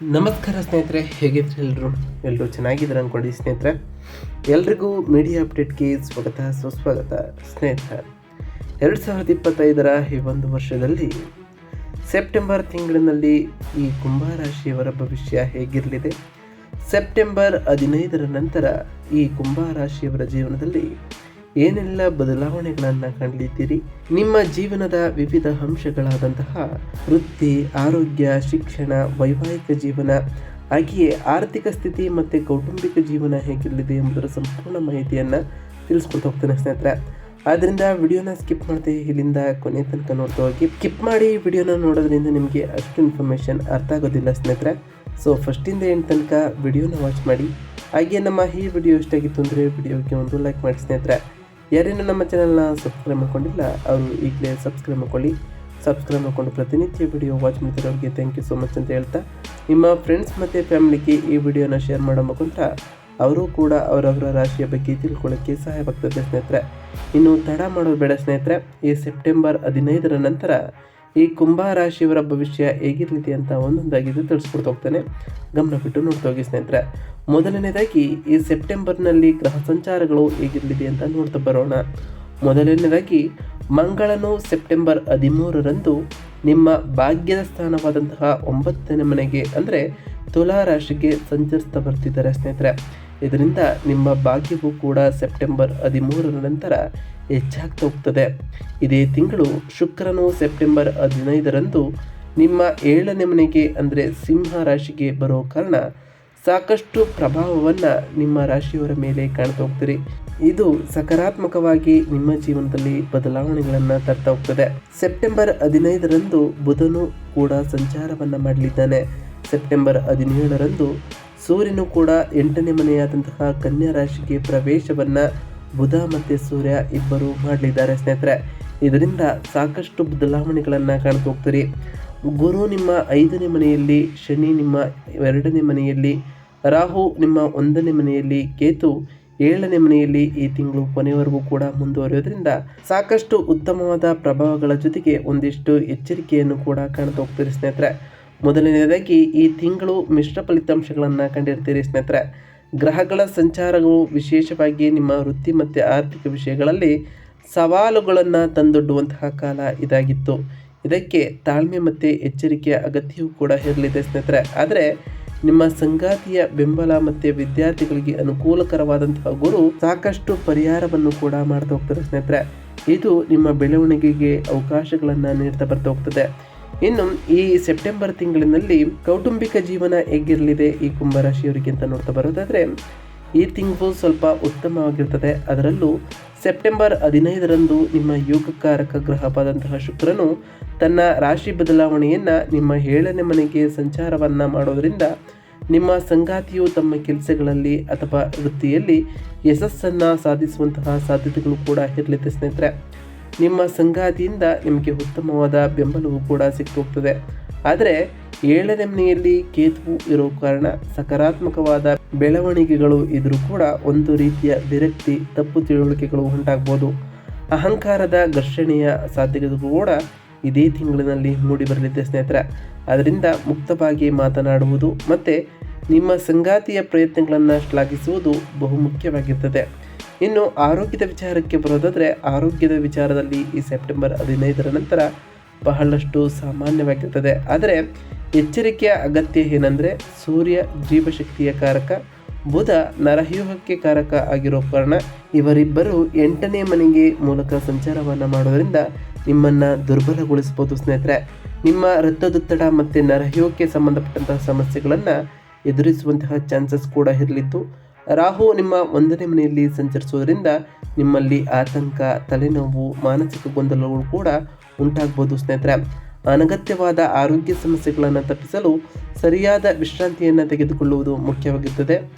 ನಮಸ್ಕಾರ ಸ್ನೇಹಿತರೆ ಹೇಗಿದ್ರೆ ಎಲ್ಲರೂ ಎಲ್ಲರೂ ಚೆನ್ನಾಗಿದ್ದಾರೆ ಅಂದ್ಕೊಂಡು ಸ್ನೇಹಿತರೆ. ಎಲ್ರಿಗೂ ಮೀಡಿಯಾ ಅಪ್ಡೇಟ್ಗೆ ಸ್ವಾಗತ, ಸುಸ್ವಾಗತ ಸ್ನೇಹಿತರೆ. ಎರಡು ಸಾವಿರದ ಇಪ್ಪತ್ತೈದರ ಈ ಒಂದು ವರ್ಷದಲ್ಲಿ ಸೆಪ್ಟೆಂಬರ್ ತಿಂಗಳಿನಲ್ಲಿ ಈ ಕುಂಭರಾಶಿಯವರ ಭವಿಷ್ಯ ಹೇಗಿರಲಿದೆ? ಸೆಪ್ಟೆಂಬರ್ ಹದಿನೈದರ ನಂತರ ಈ ಕುಂಭರಾಶಿಯವರ ಜೀವನದಲ್ಲಿ ಏನೆಲ್ಲ ಬದಲಾವಣೆಗಳನ್ನು ಕಾಣಲಿದ್ದೀರಿ ನಿಮ್ಮ ಜೀವನದ ವಿವಿಧ ಅಂಶಗಳಾದಂತಹ ವೃತ್ತಿ, ಆರೋಗ್ಯ, ಶಿಕ್ಷಣ, ವೈವಾಹಿಕ ಜೀವನ, ಹಾಗೆಯೇ ಆರ್ಥಿಕ ಸ್ಥಿತಿ ಮತ್ತು ಕೌಟುಂಬಿಕ ಜೀವನ ಹೇಗಿರಲಿದೆ ಎಂಬುದರ ಸಂಪೂರ್ಣ ಮಾಹಿತಿಯನ್ನು ತಿಳಿಸ್ಕೊಡ್ತಾ ಹೋಗ್ತೇನೆ ಸ್ನೇಹಿತರೆ. ಆದ್ದರಿಂದ ವಿಡಿಯೋನ ಸ್ಕಿಪ್ ಮಾಡದೆ ಇಲ್ಲಿಂದ ಕೊನೆ ತನಕ ನೋಡ್ತಾ ಹೋಗಿ. ಸ್ಕಿಪ್ ಮಾಡಿ ವಿಡಿಯೋನ ನೋಡೋದ್ರಿಂದ ನಿಮಗೆ ಅಷ್ಟು ಇನ್ಫಾರ್ಮೇಷನ್ ಅರ್ಥ ಆಗೋದಿಲ್ಲ ಸ್ನೇಹಿತರೆ. ಸೊ ಫಸ್ಟಿಂದ ಏನು ತನಕ ವಿಡಿಯೋನ ವಾಚ್ ಮಾಡಿ. ಹಾಗೆ ನಮ್ಮ ಈ ವಿಡಿಯೋ ಇಷ್ಟ ಆಗಿತ್ತು ಅಂದರೆ ವಿಡಿಯೋಗೆ ಒಂದು ಲೈಕ್ ಮಾಡಿ ಸ್ನೇಹಿತರೆ. ಯಾರೇನು ನಮ್ಮ ಚಾನಲ್ನ ಸಬ್ಸ್ಕ್ರೈಬ್ ಮಾಡ್ಕೊಂಡಿಲ್ಲ, ಅವರು ಈಗಲೇ ಸಬ್ಸ್ಕ್ರೈಬ್ ಮಾಡ್ಕೊಳ್ಳಿ. ಸಬ್ಸ್ಕ್ರೈಬ್ ಮಾಡಿಕೊಂಡು ಪ್ರತಿನಿತ್ಯ ವಿಡಿಯೋ ವಾಚ್ ಮಾಡ್ತಿರೋರಿಗೆ ಥ್ಯಾಂಕ್ ಯು ಸೋ ಮಚ್ ಅಂತ ಹೇಳ್ತಾ, ನಿಮ್ಮ ಫ್ರೆಂಡ್ಸ್ ಮತ್ತು ಫ್ಯಾಮಿಲಿಗೆ ಈ ವಿಡಿಯೋನ ಶೇರ್ ಮಾಡೋ ಮುಖಾಂತರ ಅವರು ಕೂಡ ಅವರವರ ರಾಶಿಯ ಬಗ್ಗೆ ತಿಳ್ಕೊಳ್ಳೋಕ್ಕೆ ಸಹಾಯವಾಗ್ತದೆ ಸ್ನೇಹಿತರೆ. ಇನ್ನು ತಡ ಮಾಡೋದು ಬೇಡ ಸ್ನೇಹಿತರೆ. ಈ ಸೆಪ್ಟೆಂಬರ್ ಹದಿನೈದರ ನಂತರ ಈ ಕುಂಭ ರಾಶಿಯವರ ಭವಿಷ್ಯ ಹೇಗಿರಲಿದೆ ಅಂತ ಒಂದೊಂದಾಗಿ ಇದು ತಿಳಿಸ್ಕೊಡ್ತಾ ಹೋಗ್ತಾನೆ. ಗಮನ ಬಿಟ್ಟು ನೋಡ್ತಾ ಹೋಗಿ ಸ್ನೇಹಿತರೆ. ಮೊದಲನೇದಾಗಿ ಈ ಸೆಪ್ಟೆಂಬರ್ನಲ್ಲಿ ಗ್ರಹ ಸಂಚಾರಗಳು ಹೇಗಿರಲಿದೆ ಅಂತ ನೋಡ್ತಾ ಬರೋಣ. ಮೊದಲನೇದಾಗಿ ಮಂಗಳನು ಸೆಪ್ಟೆಂಬರ್ ಹದಿಮೂರರಂದು ನಿಮ್ಮ ಭಾಗ್ಯದ ಸ್ಥಾನವಾದಂತಹ ಒಂಬತ್ತನೇ ಮನೆಗೆ ಅಂದರೆ ತುಲಾ ರಾಶಿಗೆ ಸಂಚರಿಸ್ತಾ ಬರ್ತಿದ್ದಾರೆ ಸ್ನೇಹಿತರೆ. ಇದರಿಂದ ನಿಮ್ಮ ಭಾಗ್ಯವು ಕೂಡ ಸೆಪ್ಟೆಂಬರ್ ಹದಿಮೂರರ ನಂತರ ಹೆಚ್ಚಾಗ್ತಾ ಹೋಗ್ತದೆ ಇದೇ ತಿಂಗಳು ಶುಕ್ರನು ಸೆಪ್ಟೆಂಬರ್ ಹದಿನೈದರಂದು ನಿಮ್ಮ ಏಳನೇ ಮನೆಗೆ, ಅಂದರೆ ಸಿಂಹ ರಾಶಿಗೆ ಬರೋ ಕಾರಣ ಸಾಕಷ್ಟು ಪ್ರಭಾವವನ್ನು ನಿಮ್ಮ ರಾಶಿಯವರ ಮೇಲೆ ಕಾಣ್ತಾ ಹೋಗ್ತೀರಿ ಇದು ಸಕಾರಾತ್ಮಕವಾಗಿ ನಿಮ್ಮ ಜೀವನದಲ್ಲಿ ಬದಲಾವಣೆಗಳನ್ನು ತರ್ತಾ ಹೋಗ್ತದೆ. ಸೆಪ್ಟೆಂಬರ್ ಹದಿನೈದರಂದು ಬುಧನು ಕೂಡ ಸಂಚಾರವನ್ನು ಮಾಡಲಿದ್ದಾನೆ. ಸೆಪ್ಟೆಂಬರ್ ಹದಿನೇಳರಂದು ಸೂರ್ಯನು ಕೂಡ ಎಂಟನೇ ಮನೆಯಾದಂತಹ ಕನ್ಯಾ ರಾಶಿಗೆ ಪ್ರವೇಶವನ್ನು ಬುಧ ಮತ್ತು ಸೂರ್ಯ ಇಬ್ಬರು ಮಾಡಲಿದ್ದಾರೆ ಸ್ನೇಹಿತರೆ. ಇದರಿಂದ ಸಾಕಷ್ಟು ಬದಲಾವಣೆಗಳನ್ನು ಕಾಣ್ತಾ ಹೋಗ್ತೀರಿ. ಗುರು ನಿಮ್ಮ ಐದನೇ ಮನೆಯಲ್ಲಿ, ಶನಿ ನಿಮ್ಮ ಎರಡನೇ ಮನೆಯಲ್ಲಿ, ರಾಹು ನಿಮ್ಮ ಒಂದನೇ ಮನೆಯಲ್ಲಿ, ಕೇತು ಏಳನೇ ಮನೆಯಲ್ಲಿ ಈ ತಿಂಗಳು ಕೊನೆಯವರೆಗೂ ಕೂಡ ಮುಂದುವರಿಯೋದ್ರಿಂದ ಸಾಕಷ್ಟು ಉತ್ತಮವಾದ ಪ್ರಭಾವಗಳ ಜೊತೆಗೆ ಒಂದಿಷ್ಟು ಎಚ್ಚರಿಕೆಯನ್ನು ಕೂಡ ಕಾಣ್ತಾ ಹೋಗ್ತೀರಿ ಸ್ನೇಹಿತರೆ. ಮೊದಲನೇದಾಗಿ ಈ ತಿಂಗಳು ಮಿಶ್ರ ಫಲಿತಾಂಶಗಳನ್ನು ಕಂಡಿರ್ತೀರಿ ಸ್ನೇಹಿತರೆ. ಗ್ರಹಗಳ ಸಂಚಾರವು ವಿಶೇಷವಾಗಿ ನಿಮ್ಮ ವೃತ್ತಿ ಮತ್ತು ಆರ್ಥಿಕ ವಿಷಯಗಳಲ್ಲಿ ಸವಾಲುಗಳನ್ನು ತಂದೊಡ್ಡುವಂತಹ ಕಾಲ ಇದಾಗಿತ್ತು. ಇದಕ್ಕೆ ತಾಳ್ಮೆ ಮತ್ತು ಎಚ್ಚರಿಕೆಯ ಅಗತ್ಯವೂ ಕೂಡ ಇರಲಿದೆ ಸ್ನೇಹಿತರೆ. ಆದರೆ ನಿಮ್ಮ ಸಂಗಾತಿಯ ಬೆಂಬಲ ಮತ್ತು ವಿದ್ಯಾರ್ಥಿಗಳಿಗೆ ಅನುಕೂಲಕರವಾದಂತಹ ಗುರು ಸಾಕಷ್ಟು ಪರಿಹಾರವನ್ನು ಕೂಡ ಮಾಡ್ತಾ ಹೋಗ್ತಾರೆ ಸ್ನೇಹಿತರೆ. ಇದು ನಿಮ್ಮ ಬೆಳವಣಿಗೆಗೆ ಅವಕಾಶಗಳನ್ನು ನೀಡ್ತಾ ಬರ್ತಾ ಹೋಗ್ತದೆ. ಇನ್ನು ಈ ಸೆಪ್ಟೆಂಬರ್ ತಿಂಗಳಿನಲ್ಲಿ ಕೌಟುಂಬಿಕ ಜೀವನ ಹೇಗಿರಲಿದೆ ಈ ಕುಂಭರಾಶಿಯವರಿಗೆ ಅಂತ ನೋಡ್ತಾ ಬರೋದಾದರೆ, ಈ ತಿಂಗಳು ಸ್ವಲ್ಪ ಉತ್ತಮವಾಗಿರ್ತದೆ. ಅದರಲ್ಲೂ ಸೆಪ್ಟೆಂಬರ್ ಹದಿನೈದರಂದು ನಿಮ್ಮ ಯೋಗಕಾರಕ ಗ್ರಹವಾದಂತಹ ಶುಕ್ರನು ತನ್ನ ರಾಶಿ ಬದಲಾವಣೆಯನ್ನು ನಿಮ್ಮ ಏಳನೇ ಮನೆಗೆ ಸಂಚಾರವನ್ನು ಮಾಡೋದರಿಂದ ನಿಮ್ಮ ಸಂಗಾತಿಯು ತಮ್ಮ ಕೆಲಸಗಳಲ್ಲಿ ಅಥವಾ ವೃತ್ತಿಯಲ್ಲಿ ಯಶಸ್ಸನ್ನು ಸಾಧಿಸುವಂತಹ ಸಾಧ್ಯತೆಗಳು ಕೂಡ ಇರಲಿದೆ ಸ್ನೇಹಿತರೆ. ನಿಮ್ಮ ಸಂಗಾತಿಯಿಂದ ನಿಮಗೆ ಉತ್ತಮವಾದ ಬೆಂಬಲವೂ ಕೂಡ ಸಿಕ್ಕೋಗ್ತದೆ ಆದರೆ ಏಳನೇ ಮನೆಯಲ್ಲಿ ಕೇತುವು ಇರೋ ಕಾರಣ ಸಕಾರಾತ್ಮಕವಾದ ಬೆಳವಣಿಗೆಗಳು ಇದ್ರೂ ಕೂಡ ಒಂದು ರೀತಿಯ ವಿರಕ್ತಿ, ತಪ್ಪು ತಿಳುವಳಿಕೆಗಳು ಉಂಟಾಗ್ಬೋದು. ಅಹಂಕಾರದ ಘರ್ಷಣೆಯ ಸಾಧ್ಯತೆ ಕೂಡ ಇದೇ ತಿಂಗಳಿನಲ್ಲಿ ಮೂಡಿ ಬರಲಿದೆ ಸ್ನೇಹಿತರೆ. ಅದರಿಂದ ಮುಕ್ತವಾಗಿ ಮಾತನಾಡುವುದು ಮತ್ತು ನಿಮ್ಮ ಸಂಗಾತಿಯ ಪ್ರಯತ್ನಗಳನ್ನು ಶ್ಲಾಘಿಸುವುದು ಬಹುಮುಖ್ಯವಾಗಿರ್ತದೆ. ಇನ್ನು ಆರೋಗ್ಯದ ವಿಚಾರಕ್ಕೆ ಬರೋದಾದರೆ, ಆರೋಗ್ಯದ ವಿಚಾರದಲ್ಲಿ ಈ ಸೆಪ್ಟೆಂಬರ್ ಹದಿನೈದರ ನಂತರ ಬಹಳಷ್ಟು ಸಾಮಾನ್ಯವಾಗಿರ್ತದೆ. ಆದರೆ, ಎಚ್ಚರಿಕೆಯ ಅಗತ್ಯ ಏನಂದರೆ, ಸೂರ್ಯ ಜೀವಶಕ್ತಿಯ ಕಾರಕ, ಬುಧ ನರಹ್ಯೂಹಕ್ಕೆ ಕಾರಕ ಆಗಿರೋ ಕಾರಣ ಇವರಿಬ್ಬರು ಎಂಟನೇ ಮನೆಗೆ ಮೂಲಕ ಸಂಚಾರವನ್ನು ಮಾಡೋದರಿಂದ ನಿಮ್ಮನ್ನು ದುರ್ಬಲಗೊಳಿಸ್ಬೋದು ಸ್ನೇಹಿತರೆ. ನಿಮ್ಮ ರಕ್ತದೊತ್ತಡ ಮತ್ತು ನರವ್ಯೂಹಕ್ಕೆ ಸಂಬಂಧಪಟ್ಟಂತಹ ಸಮಸ್ಯೆಗಳನ್ನು ಎದುರಿಸುವಂತಹ ಚಾನ್ಸಸ್ ಕೂಡ ಇರಲಿದ್ದು ರಾಹು ನಿಮ್ಮ ಒಂದನೇ ಮನೆಯಲ್ಲಿ ಸಂಚರಿಸುವುದರಿಂದ ನಿಮ್ಮಲ್ಲಿ ಆತಂಕ, ತಲೆನೋವು, ಮಾನಸಿಕ ಗೊಂದಲಗಳು ಕೂಡ ಉಂಟಾಗ್ಬೋದು ಸ್ನೇಹಿತರೆ. ಅನಗತ್ಯವಾದ ಆರೋಗ್ಯ ಸಮಸ್ಯೆಗಳನ್ನು ತಪ್ಪಿಸಲು ಸರಿಯಾದ ವಿಶ್ರಾಂತಿಯನ್ನು ತೆಗೆದುಕೊಳ್ಳುವುದು ಮುಖ್ಯವಾಗಿರುತ್ತದೆ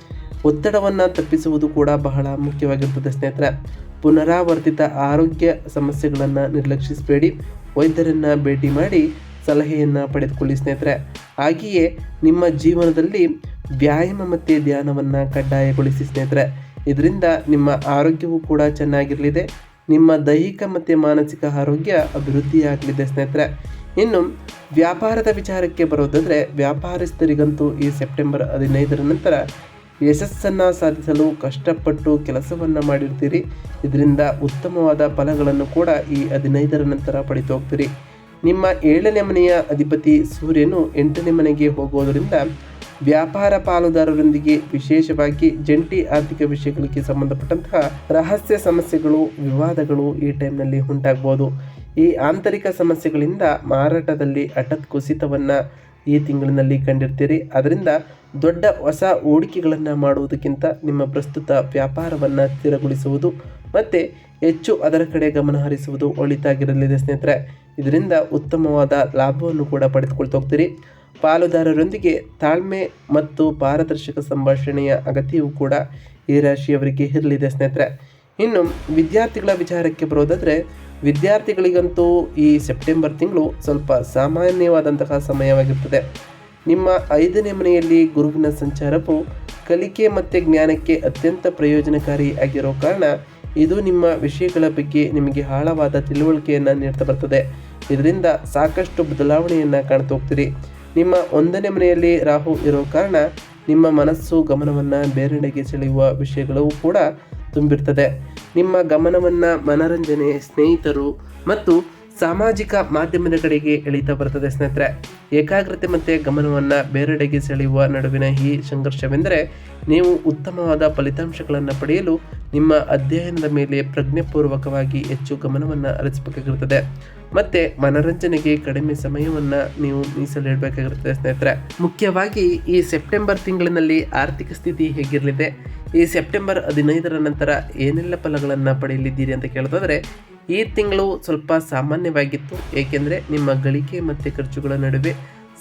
ಒತ್ತಡವನ್ನು ತಪ್ಪಿಸುವುದು ಕೂಡ ಬಹಳ ಮುಖ್ಯವಾಗಿರ್ತದೆ ಸ್ನೇಹಿತರೆ. ಪುನರಾವರ್ತಿತ ಆರೋಗ್ಯ ಸಮಸ್ಯೆಗಳನ್ನು ನಿರ್ಲಕ್ಷಿಸಬೇಡಿ. ವೈದ್ಯರನ್ನು ಭೇಟಿ ಮಾಡಿ ಸಲಹೆಯನ್ನು ಪಡೆದುಕೊಳ್ಳಿ ಸ್ನೇಹಿತರೆ. ಹಾಗೆಯೇ ನಿಮ್ಮ ಜೀವನದಲ್ಲಿ ವ್ಯಾಯಾಮ ಮತ್ತು ಧ್ಯಾನವನ್ನು ಕಡ್ಡಾಯಗೊಳಿಸಿ ಸ್ನೇಹಿತರೆ, ಇದರಿಂದ ನಿಮ್ಮ ಆರೋಗ್ಯವು ಕೂಡ ಚೆನ್ನಾಗಿರಲಿದೆ, ನಿಮ್ಮ ದೈಹಿಕ ಮತ್ತು ಮಾನಸಿಕ ಆರೋಗ್ಯ ಅಭಿವೃದ್ಧಿಯಾಗಲಿದೆ ಸ್ನೇಹಿತರೆ. ಇನ್ನು ವ್ಯಾಪಾರದ ವಿಚಾರಕ್ಕೆ ಬರೋದಾದರೆ, ವ್ಯಾಪಾರಸ್ಥರಿಗಂತೂ ಈ ಸೆಪ್ಟೆಂಬರ್ ಹದಿನೈದರ ನಂತರ ಯಶಸ್ಸನ್ನು ಸಾಧಿಸಲು ಕಷ್ಟಪಟ್ಟು ಕೆಲಸವನ್ನು ಮಾಡಿರ್ತೀರಿ. ಇದರಿಂದ ಉತ್ತಮವಾದ ಫಲಗಳನ್ನು ಕೂಡ ಈ ಹದಿನೈದರ ನಂತರ ಪಡಿತು ಹೋಗ್ತೀರಿ. ನಿಮ್ಮ ಏಳನೇ ಮನೆಯ ಅಧಿಪತಿ ಸೂರ್ಯನು ಎಂಟನೇ ಮನೆಗೆ ಹೋಗೋದರಿಂದ ವ್ಯಾಪಾರ ಪಾಲುದಾರರೊಂದಿಗೆ ವಿಶೇಷವಾಗಿ ಜಂಟಿ ಆರ್ಥಿಕ ವಿಷಯಗಳಿಗೆ ಸಂಬಂಧಪಟ್ಟಂತಹ ರಹಸ್ಯ ಸಮಸ್ಯೆಗಳು, ವಿವಾದಗಳು ಈ ಟೈಮ್ನಲ್ಲಿ ಉಂಟಾಗ್ಬೋದು. ಈ ಆಂತರಿಕ ಸಮಸ್ಯೆಗಳಿಂದ ಮಾರಾಟದಲ್ಲಿ ಹಠಾತ್ ಕುಸಿತವನ್ನು ಈ ತಿಂಗಳಿನಲ್ಲಿ ಕಂಡಿರ್ತೀರಿ. ಅದರಿಂದ ದೊಡ್ಡ ಹೊಸ ಹೂಡಿಕೆಗಳನ್ನು ಮಾಡುವುದಕ್ಕಿಂತ ನಿಮ್ಮ ಪ್ರಸ್ತುತ ವ್ಯಾಪಾರವನ್ನು ಸ್ಥಿರಗೊಳಿಸುವುದು ಮತ್ತು ಹೆಚ್ಚು ಅದರ ಕಡೆ ಗಮನ ಹರಿಸುವುದು ಒಳಿತಾಗಿರಲಿದೆ ಸ್ನೇಹಿತರೆ. ಇದರಿಂದ ಉತ್ತಮವಾದ ಲಾಭವನ್ನು ಕೂಡ ಪಡೆದುಕೊಳ್ತಾ ಹೋಗ್ತೀರಿ. ಪಾಲುದಾರರೊಂದಿಗೆ ತಾಳ್ಮೆ ಮತ್ತು ಪಾರದರ್ಶಕ ಸಂಭಾಷಣೆಯ ಅಗತ್ಯವೂ ಕೂಡ ಈ ರಾಶಿಯವರಿಗೆ ಇರಲಿದೆ ಸ್ನೇಹಿತರೆ. ಇನ್ನು ವಿದ್ಯಾರ್ಥಿಗಳ ವಿಚಾರಕ್ಕೆ ಬರೋದಾದರೆ, ವಿದ್ಯಾರ್ಥಿಗಳಿಗಂತೂ ಈ ಸೆಪ್ಟೆಂಬರ್ ತಿಂಗಳು ಸ್ವಲ್ಪ ಸಾಮಾನ್ಯವಾದಂತಹ ಸಮಯವಾಗಿರ್ತದೆ. ನಿಮ್ಮ ಐದನೇ ಮನೆಯಲ್ಲಿ ಗುರುವಿನ ಸಂಚಾರವು ಕಲಿಕೆ ಮತ್ತು ಜ್ಞಾನಕ್ಕೆ ಅತ್ಯಂತ ಪ್ರಯೋಜನಕಾರಿ ಆಗಿರೋ ಕಾರಣ, ಇದು ನಿಮ್ಮ ವಿಷಯಗಳ ಬಗ್ಗೆ ನಿಮಗೆ ಆಳವಾದ ತಿಳುವಳಿಕೆಯನ್ನು ನೀಡ್ತಾ ಬರ್ತದೆ. ಇದರಿಂದ ಸಾಕಷ್ಟು ಬದಲಾವಣೆಯನ್ನು ಕಾಣ್ತಾ ಹೋಗ್ತೀರಿ. ನಿಮ್ಮ ಒಂದನೇ ಮನೆಯಲ್ಲಿ ರಾಹು ಇರೋ ಕಾರಣ ನಿಮ್ಮ ಮನಸ್ಸು ಗಮನವನ್ನು ಬೇರೆಡೆಗೆ ಸೆಳೆಯುವ ವಿಷಯಗಳು ಕೂಡ ತುಂಬಿರ್ತದೆ. ನಿಮ್ಮ ಗಮನವನ್ನು ಮನರಂಜನೆ, ಸ್ನೇಹಿತರು ಮತ್ತು ಸಾಮಾಜಿಕ ಮಾಧ್ಯಮದ ಕಡೆಗೆ ಎಳೀತಾ ಬರ್ತದೆ ಸ್ನೇಹಿತರೆ. ಏಕಾಗ್ರತೆ ಮತ್ತು ಗಮನವನ್ನು ಬೇರೆಡೆಗೆ ಸೆಳೆಯುವ ನಡುವಿನ ಈ ಸಂಘರ್ಷವೆಂದರೆ ನೀವು ಉತ್ತಮವಾದ ಫಲಿತಾಂಶಗಳನ್ನು ಪಡೆಯಲು ನಿಮ್ಮ ಅಧ್ಯಯನದ ಮೇಲೆ ಪ್ರಜ್ಞೆಪೂರ್ವಕವಾಗಿ ಹೆಚ್ಚು ಗಮನವನ್ನು ಹರಿಸಬೇಕಾಗಿರುತ್ತದೆ. ಮತ್ತು ಮನರಂಜನೆಗೆ ಕಡಿಮೆ ಸಮಯವನ್ನು ನೀವು ಮೀಸಲಿಡಬೇಕಾಗಿರ್ತದೆ ಸ್ನೇಹಿತರೆ. ಮುಖ್ಯವಾಗಿ ಈ ಸೆಪ್ಟೆಂಬರ್ ತಿಂಗಳಿನಲ್ಲಿ ಆರ್ಥಿಕ ಸ್ಥಿತಿ ಹೇಗಿರಲಿದೆ? ಈ ಸೆಪ್ಟೆಂಬರ್ ಹದಿನೈದರ ನಂತರ ಏನೆಲ್ಲ ಫಲಗಳನ್ನು ಪಡೆಯಲಿದ್ದೀರಿ ಅಂತ ಕೇಳೋದಾದರೆ ಈ ತಿಂಗಳು ಸ್ವಲ್ಪ ಸಾಮಾನ್ಯವಾಗಿತ್ತು. ಏಕೆಂದರೆ ನಿಮ್ಮ ಗಳಿಕೆ ಮತ್ತು ಖರ್ಚುಗಳ ನಡುವೆ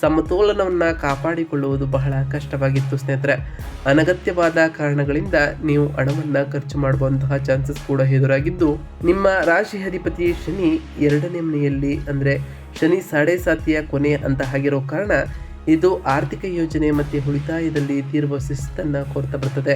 ಸಮತೋಲನವನ್ನು ಕಾಪಾಡಿಕೊಳ್ಳುವುದು ಬಹಳ ಕಷ್ಟವಾಗಿತ್ತು ಸ್ನೇಹಿತರೆ. ಅನಗತ್ಯವಾದ ಕಾರಣಗಳಿಂದ ನೀವು ಹಣವನ್ನು ಖರ್ಚು ಮಾಡುವಂತಹ ಚಾನ್ಸಸ್ ಕೂಡ ಎದುರಾಗಿದ್ದು, ನಿಮ್ಮ ರಾಶಿ ಅಧಿಪತಿ ಶನಿ ಎರಡನೇ ಮನೆಯಲ್ಲಿ, ಅಂದರೆ ಶನಿ ಸಾಡೆ ಸಾತಿಯ ಕೊನೆ ಅಂತ ಆಗಿರೋ ಕಾರಣ ಇದು ಆರ್ಥಿಕ ಯೋಜನೆ ಮತ್ತು ಉಳಿತಾಯದಲ್ಲಿ ತೀರ್ವ ಶಿಸ್ತನ್ನು ಕೋರ್ತಾ ಬರ್ತದೆ.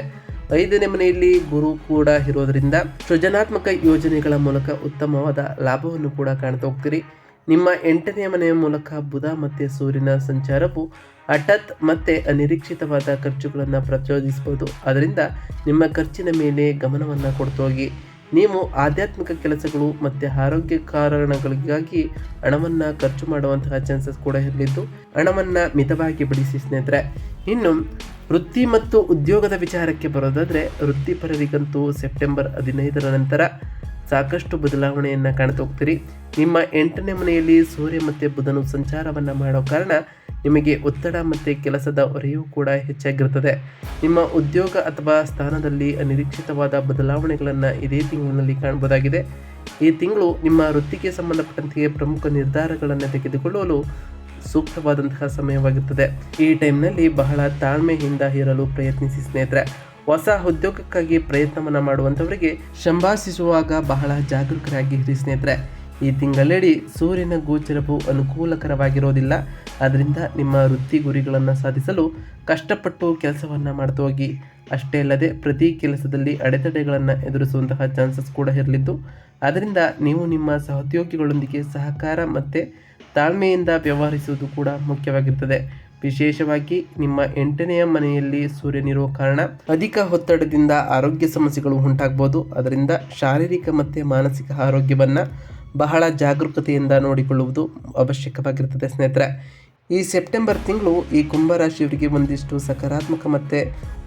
ಐದನೇ ಮನೆಯಲ್ಲಿ ಗುರು ಕೂಡ ಇರೋದ್ರಿಂದ ಸೃಜನಾತ್ಮಕ ಯೋಜನೆಗಳ ಮೂಲಕ ಉತ್ತಮವಾದ ಲಾಭವನ್ನು ಕೂಡ ಕಾಣ್ತಾ ಹೋಗ್ತೀರಿ. ನಿಮ್ಮ ಎಂಟನೆಯ ಮನೆಯ ಮೂಲಕ ಬುಧ ಮತ್ತು ಸೂರ್ಯನ ಸಂಚಾರವು ಹಠಾತ್ ಮತ್ತು ಅನಿರೀಕ್ಷಿತವಾದ ಖರ್ಚುಗಳನ್ನು ಪ್ರಚೋದಿಸಬಹುದು. ಅದರಿಂದ ನಿಮ್ಮ ಖರ್ಚಿನ ಮೇಲೆ ಗಮನವನ್ನು ಕೊಡ್ತೋಗಿ. ನೀವು ಆಧ್ಯಾತ್ಮಿಕ ಕೆಲಸಗಳು ಮತ್ತು ಆರೋಗ್ಯ ಕಾರಣಗಳಿಗಾಗಿ ಹಣವನ್ನು ಖರ್ಚು ಮಾಡುವಂತಹ ಚಾನ್ಸಸ್ ಕೂಡ ಇರಲಿದ್ದು, ಹಣವನ್ನು ಮಿತವಾಗಿ ಬಿಡಿಸಿ ಸ್ನೇಹಿತರೆ. ಇನ್ನು, ವೃತ್ತಿ ಮತ್ತು ಉದ್ಯೋಗದ ವಿಚಾರಕ್ಕೆ ಬರೋದಾದರೆ, ವೃತ್ತಿಪರರಿಗಂತೂ ಸೆಪ್ಟೆಂಬರ್ ಹದಿನೈದರ ನಂತರ ಸಾಕಷ್ಟು ಬದಲಾವಣೆಯನ್ನು ಕಾಣ್ತಾ ನಿಮ್ಮ ಎಂಟನೇ ಮನೆಯಲ್ಲಿ ಸೂರ್ಯ ಮತ್ತು ಬುಧನು ಸಂಚಾರವನ್ನು ಮಾಡೋ ಕಾರಣ ನಿಮಗೆ ಒತ್ತಡ ಮತ್ತು ಕೆಲಸದ ಹೊರೆಯೂ ಕೂಡ ಹೆಚ್ಚಾಗಿರುತ್ತದೆ. ನಿಮ್ಮ ಉದ್ಯೋಗ ಅಥವಾ ಸ್ಥಾನದಲ್ಲಿ ಅನಿರೀಕ್ಷಿತವಾದ ಬದಲಾವಣೆಗಳನ್ನು ಇದೇ ತಿಂಗಳಿನಲ್ಲಿ ಕಾಣಬಹುದಾಗಿದೆ. ಈ ತಿಂಗಳು ನಿಮ್ಮ ವೃತ್ತಿಗೆ ಸಂಬಂಧಪಟ್ಟಂತೆ ಪ್ರಮುಖ ನಿರ್ಧಾರಗಳನ್ನು ತೆಗೆದುಕೊಳ್ಳಲು ಸೂಕ್ತವಾದಂತಹ ಸಮಯವಾಗಿರುತ್ತದೆ. ಈ ಟೈಮ್ನಲ್ಲಿ ಬಹಳ ತಾಳ್ಮೆಯಿಂದ ಇರಲು ಪ್ರಯತ್ನಿಸಿ ಸ್ನೇಹಿತರೆ. ಹೊಸ ಉದ್ಯೋಗಕ್ಕಾಗಿ ಪ್ರಯತ್ನವನ್ನು ಮಾಡುವಂಥವರಿಗೆ ಶಂಭಾಷಿಸುವಾಗ ಬಹಳ ಜಾಗರೂಕರಾಗಿ ಇರಿ ಸ್ನೇಹಿತರೆ. ಈ ತಿಂಗಳಡಿ ಸೂರ್ಯನ ಗೋಚರವು ಅನುಕೂಲಕರವಾಗಿರೋದಿಲ್ಲ. ಆದ್ದರಿಂದ ನಿಮ್ಮ ವೃತ್ತಿ ಗುರಿಗಳನ್ನು ಸಾಧಿಸಲು ಕಷ್ಟಪಟ್ಟು ಕೆಲಸವನ್ನು ಮಾಡ್ತಾ ಹೋಗಿ. ಅಷ್ಟೇ ಅಲ್ಲದೆ ಪ್ರತಿ ಕೆಲಸದಲ್ಲಿ ಅಡೆತಡೆಗಳನ್ನು ಎದುರಿಸುವಂತಹ ಚಾನ್ಸಸ್ ಕೂಡ ಇರಲಿದ್ದು. ಅದರಿಂದ ನೀವು ನಿಮ್ಮ ಸಹೋದ್ಯೋಗಿಗಳೊಂದಿಗೆ ಸಹಕಾರ ಮತ್ತು ತಾಳ್ಮೆಯಿಂದ ವ್ಯವಹರಿಸುವುದು ಕೂಡ ಮುಖ್ಯವಾಗಿರ್ತದೆ. ವಿಶೇಷವಾಗಿ ನಿಮ್ಮ ಎಂಟನೆಯ ಮನೆಯಲ್ಲಿ ಸೂರ್ಯನಿರುವ ಕಾರಣ ಅಧಿಕ ಒತ್ತಡದಿಂದ ಆರೋಗ್ಯ ಸಮಸ್ಯೆಗಳು ಉಂಟಾಗ್ಬೋದು. ಅದರಿಂದ ಶಾರೀರಿಕ ಮತ್ತು ಮಾನಸಿಕ ಆರೋಗ್ಯವನ್ನು ಬಹಳ ಜಾಗರೂಕತೆಯಿಂದ ನೋಡಿಕೊಳ್ಳುವುದು ಅವಶ್ಯಕವಾಗಿರುತ್ತದೆ, ಸ್ನೇಹಿತರೆ. ಈ ಸೆಪ್ಟೆಂಬರ್ ತಿಂಗಳು ಈ ಕುಂಭರಾಶಿಯವರಿಗೆ ಒಂದಿಷ್ಟು ಸಕಾರಾತ್ಮಕ ಮತ್ತು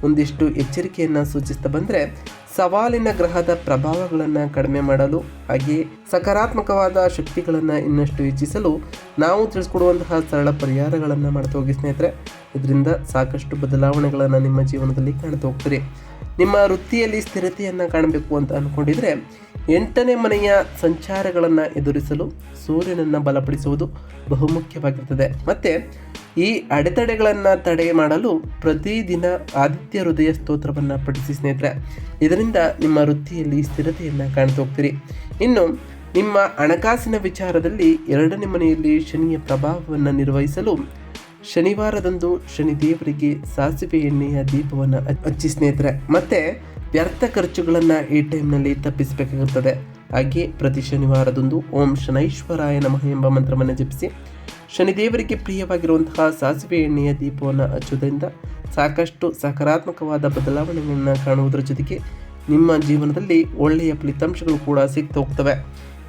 ಒಂದಿಷ್ಟು ಎಚ್ಚರಿಕೆಯನ್ನು ಸೂಚಿಸ್ತಾ ಬಂದರೆ, ಸವಾಲಿನ ಗ್ರಹದ ಪ್ರಭಾವಗಳನ್ನು ಕಡಿಮೆ ಮಾಡಲು, ಹಾಗೆಯೇ ಸಕಾರಾತ್ಮಕವಾದ ಶಕ್ತಿಗಳನ್ನು ಇನ್ನಷ್ಟು ಹೆಚ್ಚಿಸಲು ನಾವು ತಿಳಿಸ್ಕೊಡುವಂತಹ ಸರಳ ಪರಿಹಾರಗಳನ್ನು ಮಾಡ್ತಾ ಹೋಗಿ, ಸ್ನೇಹಿತರೆ. ಇದರಿಂದ ಸಾಕಷ್ಟು ಬದಲಾವಣೆಗಳನ್ನು ನಿಮ್ಮ ಜೀವನದಲ್ಲಿ ಕಾಣ್ತಾ ಹೋಗ್ತೀರಿ. ನಿಮ್ಮ ವೃತ್ತಿಯಲ್ಲಿ ಸ್ಥಿರತೆಯನ್ನು ಕಾಣಬೇಕು ಅಂತ ಅಂದ್ಕೊಂಡಿದ್ರೆ ಎಂಟನೇ ಮನೆಯ ಸಂಚಾರಗಳನ್ನು ಎದುರಿಸಲು ಸೂರ್ಯನನ್ನು ಬಲಪಡಿಸುವುದು ಬಹುಮುಖ್ಯವಾಗಿರ್ತದೆ. ಮತ್ತು ಈ ಅಡೆತಡೆಗಳನ್ನು ತಡೆ ಮಾಡಲು ಪ್ರತಿದಿನ ಆದಿತ್ಯ ಹೃದಯ ಸ್ತೋತ್ರವನ್ನು ಪಠಿಸಿ ಸ್ನೇಹಿತರೆ, ಇದರಿಂದ ನಿಮ್ಮ ವೃತ್ತಿಯಲ್ಲಿ ಸ್ಥಿರತೆಯನ್ನು ಕಾಣ್ತಾ ಹೋಗ್ತೀರಿ. ಇನ್ನು ನಿಮ್ಮ ಹಣಕಾಸಿನ ವಿಚಾರದಲ್ಲಿ ಎರಡನೇ ಮನೆಯಲ್ಲಿ ಶನಿಯ ಪ್ರಭಾವವನ್ನು ನಿರ್ವಹಿಸಲು ಶನಿವಾರದಂದು ಶನಿದೇವರಿಗೆ ಸಾಸಿವೆ ಎಣ್ಣೆಯ ದೀಪವನ್ನು ಹಚ್ಚಿ ಸ್ನೇಹಿತರೆ. ಮತ್ತು ವ್ಯರ್ಥ ಖರ್ಚುಗಳನ್ನು ಈ ಟೈಮ್ನಲ್ಲಿ ತಪ್ಪಿಸಬೇಕಾಗುತ್ತದೆ. ಹಾಗೆ ಪ್ರತಿ ಶನಿವಾರದಂದು ಓಂ ಶನೈಶ್ವರಾಯ ನಮಃ ಎಂಬ ಮಂತ್ರವನ್ನು ಜಪಿಸಿ. ಶನಿದೇವರಿಗೆ ಪ್ರಿಯವಾಗಿರುವಂತಹ ಸಾಸಿವೆ ಎಣ್ಣೆಯ ದೀಪವನ್ನು ಹಚ್ಚುವುದರಿಂದ ಸಾಕಷ್ಟು ಸಕಾರಾತ್ಮಕವಾದ ಬದಲಾವಣೆಗಳನ್ನು ಕಾಣುವುದರ ಜೊತೆಗೆ ನಿಮ್ಮ ಜೀವನದಲ್ಲಿ ಒಳ್ಳೆಯ ಫಲಿತಾಂಶಗಳು ಕೂಡ ಸಿಗ್ತಾ ಹೋಗ್ತವೆ.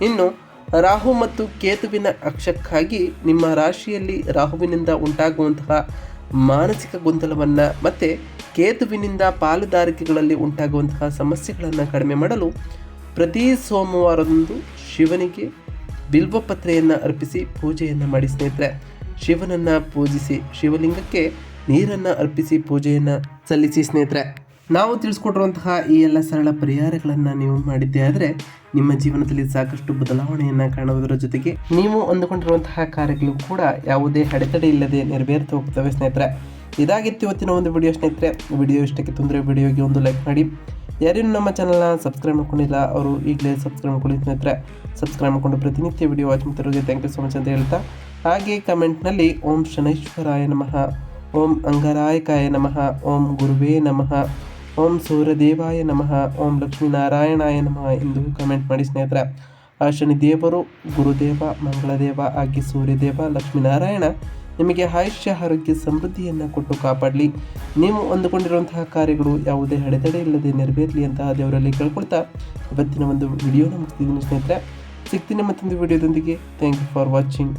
ಇನ್ನು ರಾಹು ಮತ್ತು ಕೇತುವಿನ ಅಕ್ಷಕ್ಕಾಗಿ ನಿಮ್ಮ ರಾಶಿಯಲ್ಲಿ ರಾಹುವಿನಿಂದ ಉಂಟಾಗುವಂತಹ ಮಾನಸಿಕ ಗೊಂದಲವನ್ನು ಮತ್ತು ಕೇತುವಿನಿಂದ ಪಾಲುದಾರಿಕೆಗಳಲ್ಲಿ ಉಂಟಾಗುವಂತಹ ಸಮಸ್ಯೆಗಳನ್ನು ಕಡಿಮೆ ಮಾಡಲು ಪ್ರತಿ ಸೋಮವಾರದಂದು ಶಿವನಿಗೆ ಬಿಲ್ವಪತ್ರೆಯನ್ನು ಅರ್ಪಿಸಿ ಪೂಜೆಯನ್ನು ಮಾಡಿ ಸ್ನೇಹಿತರೆ. ಶಿವನನ್ನು ಪೂಜಿಸಿ ಶಿವಲಿಂಗಕ್ಕೆ ನೀರನ್ನು ಅರ್ಪಿಸಿ ಪೂಜೆಯನ್ನು ಸಲ್ಲಿಸಿ ಸ್ನೇಹಿತರೆ. ನಾವು ತಿಳಿಸ್ಕೊಟ್ಟಿರುವಂತಹ ಈ ಎಲ್ಲ ಸರಳ ಪರಿಹಾರಗಳನ್ನು ನೀವು ಮಾಡಿದ್ದೇ ಆದರೆ ನಿಮ್ಮ ಜೀವನದಲ್ಲಿ ಸಾಕಷ್ಟು ಬದಲಾವಣೆಯನ್ನು ಕಾಣುವುದರ ಜೊತೆಗೆ ನೀವು ಅಂದುಕೊಂಡಿರುವಂತಹ ಕಾರ್ಯಗಳು ಕೂಡ ಯಾವುದೇ ಅಡೆತಡೆ ಇಲ್ಲದೆ ನೆರವೇರ್ತಾ ಹೋಗ್ತವೆ ಸ್ನೇಹಿತರೆ. ಇದಾಗಿತ್ತು ಇವತ್ತಿನ ಒಂದು ವಿಡಿಯೋ ಸ್ನೇಹಿತರೆ. ವಿಡಿಯೋ ಇಷ್ಟಕ್ಕೆ ತೊಂದರೆ ವಿಡಿಯೋಗೆ ಒಂದು ಲೈಕ್ ಮಾಡಿ. ಯಾರೇನು ನಮ್ಮ ಚಾನಲ್ನ ಸಬ್ಸ್ಕ್ರೈಬ್ ಮಾಡ್ಕೊಂಡಿಲ್ಲ, ಅವರು ಈಗಲೇ ಸಬ್ಸ್ಕ್ರೈಬ್ ಮಾಡ್ಕೊಳ್ಳಿ ಸ್ನೇಹಿತರೆ. ಸಬ್ಸ್ಕ್ರೈಬ್ ಮಾಡ್ಕೊಂಡು ಪ್ರತಿನಿತ್ಯ ವಿಡಿಯೋ ವಾಚ್ ಮಾಡ್ತಿರೋರಿಗೆ ಥ್ಯಾಂಕ್ ಯು ಸೊ ಮಚ್ ಅಂತ ಹೇಳ್ತಾ. ಹಾಗೆ ಕಮೆಂಟ್ನಲ್ಲಿ ಓಂ ಶನೈಶ್ವರಾಯ ನಮಃ, ಓಂ ಅಂಗರಾಯಕಾಯ ನಮಃ, ಓಂ ಗುರುವೇ ನಮಃ. ಓಂ ಸೂರ್ಯದೇವಾಯ ನಮಃ, ಓಂ ಲಕ್ಷ್ಮೀನಾರಾಯಣಾಯ ನಮಃ ಎಂದು ಕಮೆಂಟ್ ಮಾಡಿ ಸ್ನೇಹಿತರೆ. ಆ ಶನಿ ದೇವರು, ಗುರುದೇವ, ಮಂಗಳದೇವ ಹಾಗೆ ಸೂರ್ಯದೇವ, ಲಕ್ಷ್ಮೀನಾರಾಯಣ ನಿಮಗೆ ಆಯುಷ್ಯ, ಆರೋಗ್ಯ, ಸಮೃದ್ಧಿಯನ್ನು ಕೊಟ್ಟು ಕಾಪಾಡಲಿ. ನೀವು ಅಂದುಕೊಂಡಿರುವಂತಹ ಕಾರ್ಯಗಳು ಯಾವುದೇ ಅಡೆತಡೆ ಇಲ್ಲದೆ ನೆರವೇರಲಿ ಅಂತ ದೇವರಲ್ಲಿ ಕೇಳ್ಕೊಳ್ತಾ ಇವತ್ತಿನ ಒಂದು ವಿಡಿಯೋನ ಮುಗಿಸ್ತಿದ್ದೀನಿ ಸ್ನೇಹಿತರೆ. ಸಿಗ್ತೀನಿ ಮತ್ತೊಂದು ವಿಡಿಯೋದೊಂದಿಗೆ ಥ್ಯಾಂಕ್ ಯು ಫಾರ್ ವಾಚಿಂಗ್